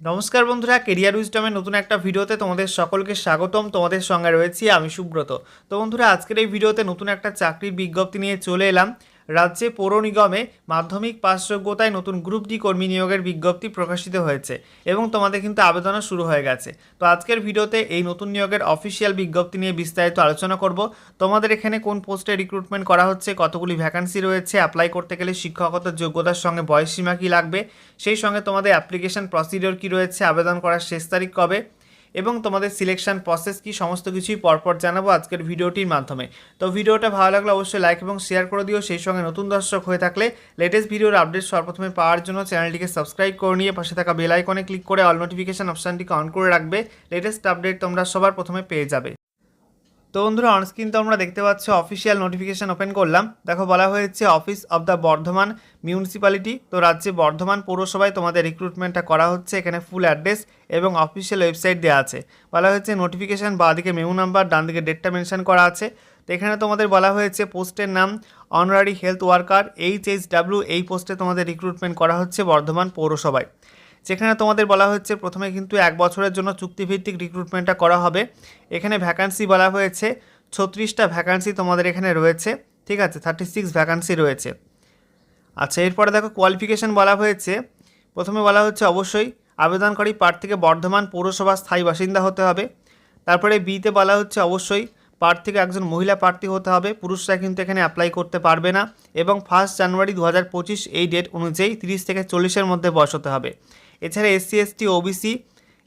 নমস্কার বন্ধুরা কেরিয়ার উইস্টমের নতুন একটা ভিডিওতে তোমাদের সকলকে স্বাগতম। তোমাদের সঙ্গে রয়েছি আমি সুব্রত। তো বন্ধুরা, আজকের এই ভিডিওতে নতুন একটা চাকরির বিজ্ঞপ্তি নিয়ে চলে এলাম। রাজ্যে পৌর নিগমে মাধ্যমিক পাস যোগ্যতায় নতুন গ্রুপ ডি কর্মী নিয়োগের বিজ্ঞপ্তি প্রকাশিত হয়েছে এবং তোমাদের কিন্তু আবেদনও শুরু হয়ে গেছে। তো আজকের ভিডিওতে এই নতুন নিয়োগের অফিসিয়াল বিজ্ঞপ্তি নিয়ে বিস্তারিত আলোচনা করব। তোমাদের এখানে কোন পোস্টে রিক্রুটমেন্ট করা হচ্ছে, কতগুলি ভ্যাকান্সি রয়েছে অ্যাপ্লাই করতে গেলে শিক্ষকতার যোগ্যতার সঙ্গে বয়সসীমা কী লাগবে, সেই সঙ্গে তোমাদের অ্যাপ্লিকেশন প্রসিডিওর কী রয়েছে, আবেদন করার শেষ তারিখ কবে এবং তোমাদের সিলেকশান প্রসেস কি, সমস্ত কিছুই পরপর জানাব আজকের ভিডিওটির মাধ্যমে। তো ভিডিওটা ভালো লাগলে অবশ্যই লাইক এবং শেয়ার করে দিও। সেই সঙ্গে নতুন দর্শক হয়ে থাকলে লেটেস্ট ভিডিওর আপডেট সর্বপ্রথমে পাওয়ার জন্য চ্যানেলটিকে সাবস্ক্রাইব করে নিয়ে পাশে থাকা বেল আইকনে ক্লিক করে অল নোটিফিকেশান অপশানটিকে অন করে রাখবে। লেটেস্ট আপডেট তোমরা সবার প্রথমে পেয়ে যাবে। তো বন্ধুরা অনস্ক্রিন তোমরা দেখতে পাচ্ছ অফিসিয়াল নোটিফিকেশন ওপেন করলাম। দেখো, বলা হয়েছে office of the Bardhaman municipality তো রাজ্যে বর্ধমান পৌরসভায় তোমাদের রিক্রুটমেন্টটা করা হচ্ছে। এখানে ফুল অ্যাড্রেস এবং অফিসিয়াল ওয়েবসাইট দেওয়া আছে। বলা হয়েছে নোটিফিকেশান বা দিকে মেমু নাম্বার ডান দিকে ডেটটা মেনশন করা আছে। তো এখানে তোমাদের বলা হয়েছে পোস্টের নাম honorary health worker H H W এই পোস্টে তোমাদের রিক্রুটমেন্ট করা হচ্ছে বর্ধমান পৌরসভায়। যেখানে তোমাদের বলা হচ্ছে প্রথমে কিন্তু এক বছরের জন্য চুক্তিভিত্তিক রিক্রুটমেন্টটা করা হবে। এখানে ভ্যাকান্সি বলা হয়েছে, ছত্রিশটা ভ্যাকান্সি তোমাদের এখানে রয়েছে, ঠিক আছে? থার্টি সিক্স ভ্যাকান্সি রয়েছে। আচ্ছা এরপরে দেখো কোয়ালিফিকেশান বলা হয়েছে। প্রথমে বলা হচ্ছে অবশ্যই আবেদনকারী প্রার্থীকে বর্ধমান পৌরসভার স্থায়ী বাসিন্দা হতে হবে। তারপরে বিতে বলা হচ্ছে অবশ্যই প্রার্থীকে একজন মহিলা প্রার্থী হতে হবে, পুরুষরা কিন্তু এখানে অ্যাপ্লাই করতে পারবে না এবং ফার্স্ট জানুয়ারি দু হাজার পঁচিশ এই ডেট অনুযায়ী তিরিশ থেকে চল্লিশের মধ্যে বয়স হতে হবে। এছাড়া SC, ST, OBC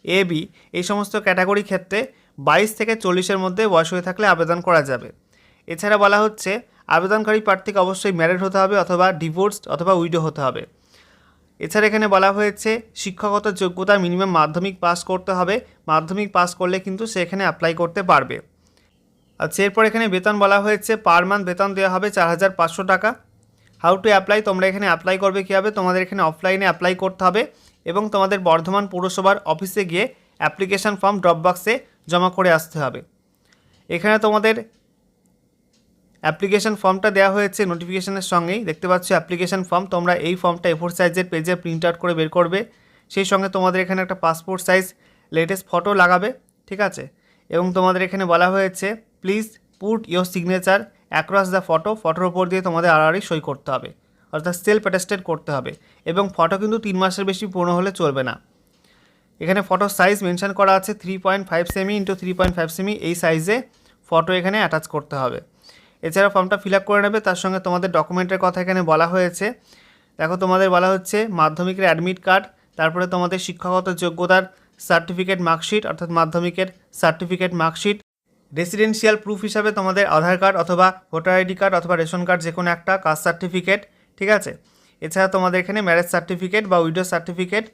A B এই সমস্ত ক্যাটাগরি ক্ষেত্রে বাইশ থেকে চল্লিশের মধ্যে বয়স হয়ে থাকলে আবেদন করা যাবে। এছাড়া বলা হচ্ছে, আবেদনকারী প্রার্থীকে অবশ্যই ম্যারিড হতে হবে অথবা ডিভোর্স অথবা উইডো হতে হবে। এছাড়া এখানে বলা হয়েছে, শিক্ষাগত যোগ্যতা মিনিমাম মাধ্যমিক পাস করতে হবে। মাধ্যমিক পাস করলে কিন্তু সে এখানে অ্যাপ্লাই করতে পারবে। আচ্ছা এরপর এখানে বেতন বলা হয়েছে পার মান্থ বেতন দেওয়া হবে চার হাজার পাঁচশো টাকা। হাউ টু অ্যাপ্লাই তোমরা এখানে অ্যাপ্লাই করবে কীভাবে? তোমাদের এখানে অফলাইনে অ্যাপ্লাই করতে হবে। এবং তোমাদের বর্ধমান পৌরসভার অফিসে গিয়ে অ্যাপ্লিকেশান ফর্ম ড্রপ বক্সে জমা করে আসতে হবে। এখানে তোমাদের অ্যাপ্লিকেশন ফর্মটা দেওয়া হয়েছে, নোটিফিকেশনের সঙ্গেই। দেখতে পাচ্ছ, অ্যাপ্লিকেশান ফর্ম তোমরা এই ফর্মটা এফোর সাইজের পেজে প্রিন্ট আউট করে বের করবে। সেই সঙ্গে তোমাদের এখানে একটা পাসপোর্ট সাইজ লেটেস্ট ফটো লাগাবে, ঠিক আছে? এবং তোমাদের এখানে বলা হয়েছে please put your signature across the photo ফটোর ওপর দিয়ে তোমাদের আড়াআড়ি সই করতে হবে। অর্থাৎ সেলফ অ্যাটেস্টেড করতে হবে এবং ফটো কিন্তু তিন মাসের বেশি পুরনো হলে চলবে না। এখানে ফটো সাইজ মেনশান করা আছে three point five cm into three point five cm এই সাইজে ফটো এখানে অ্যাটাচ করতে হবে। এছাড়া ফর্মটা ফিল আপ করে নেবে, তার সঙ্গে তোমাদের ডকুমেন্টের কথা এখানে বলা হয়েছে। দেখো তোমাদের বলা হচ্ছে মাধ্যমিকের অ্যাডমিট কার্ড তারপরে তোমাদের শিক্ষাগত যোগ্যতার সার্টিফিকেট মার্কশিট অর্থাৎ মাধ্যমিকের সার্টিফিকেট মার্কশিট রেসিডেন্সিয়াল প্রুফ হিসাবে তোমাদের আধার কার্ড অথবা ভোটার আইডি কার্ড অথবা রেশন কার্ড যে কোনো একটা কাস্ট সার্টিফিকেট ঠিক আছে? এছাড়া তোমাদের এখানে ম্যারেজ সার্টিফিকেট বা উইডো সার্টিফিকেট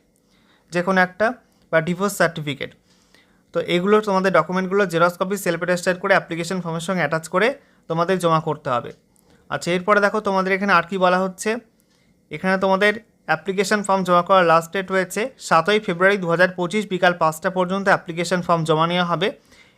যে কোনো একটা বা ডিভোর্স সার্টিফিকেট তো এগুলো তোমাদের ডকুমেন্টগুলো জেরক্স কপি সেলফ অ্যাটেস্টেড করে অ্যাপ্লিকেশন ফর্মের সঙ্গে অ্যাটাচ করে তোমাদের জমা করতে হবে। আচ্ছা এরপরে দেখো তোমাদের এখানে আর কি বলা হচ্ছে। এখানে তোমাদের অ্যাপ্লিকেশন ফর্ম জমা করার লাস্ট ডেট রয়েছে সাতই ফেব্রুয়ারি দু হাজার পঁচিশ বিকাল পাঁচটা পর্যন্ত অ্যাপ্লিকেশন ফর্ম জমা নেওয়া হবে।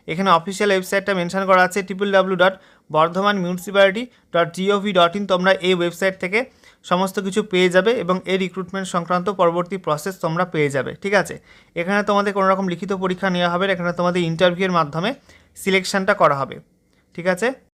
এখানে অফিসিয়াল ওয়েবসাইটটা মেনশন করা আছে triple W dot Bardhaman municipality dot G O V dot in তোমরা এই ওয়েবসাইট থেকে সমস্ত কিছু পেয়ে যাবে এবং এই রিক্রুটমেন্ট সংক্রান্ত পরবর্তী প্রসেস তোমরা পেয়ে যাবে, ঠিক আছে? এখানে তোমাদের কোনো রকম লিখিত পরীক্ষা নেওয়া হবে এখানে তোমাদের ইন্টারভিউয়ের মাধ্যমে সিলেকশানটা করা হবে, ঠিক আছে?